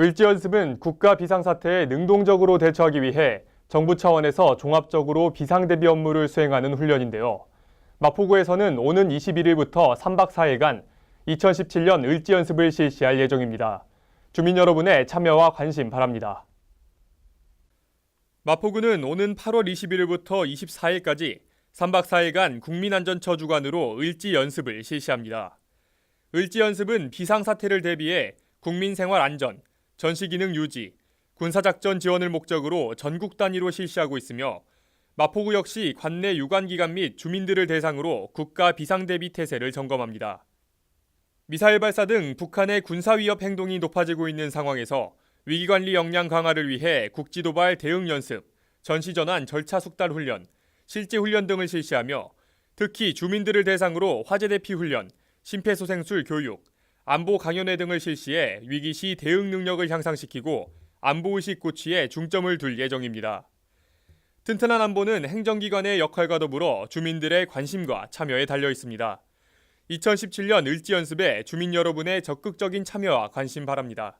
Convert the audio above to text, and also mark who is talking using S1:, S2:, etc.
S1: 을지연습은 국가 비상사태에 능동적으로 대처하기 위해 정부 차원에서 종합적으로 비상대비 업무를 수행하는 훈련인데요. 마포구에서는 오는 21일부터 3박 4일간 2017년 을지연습을 실시할 예정입니다. 주민 여러분의 참여와 관심 바랍니다. 마포구는 오는 8월 21일부터 24일까지 3박 4일간 국민안전처 주관으로 을지 연습을 실시합니다. 을지 연습은 비상사태를 대비해 국민 생활 안전, 전시 기능 유지, 군사작전 지원을 목적으로 전국 단위로 실시하고 있으며 마포구 역시 관내 유관기관 및 주민들을 대상으로 국가 비상대비 태세를 점검합니다. 미사일 발사 등 북한의 군사 위협 행동이 높아지고 있는 상황에서 위기관리 역량 강화를 위해 국지도발 대응 연습, 전시전환 절차 숙달 훈련, 실제 훈련 등을 실시하며 특히 주민들을 대상으로 화재 대피 훈련, 심폐소생술 교육, 안보 강연회 등을 실시해 위기 시 대응 능력을 향상시키고 안보 의식 고취에 중점을 둘 예정입니다. 튼튼한 안보는 행정기관의 역할과 더불어 주민들의 관심과 참여에 달려 있습니다. 2017년 을지 연습에 주민 여러분의 적극적인 참여와 관심 바랍니다.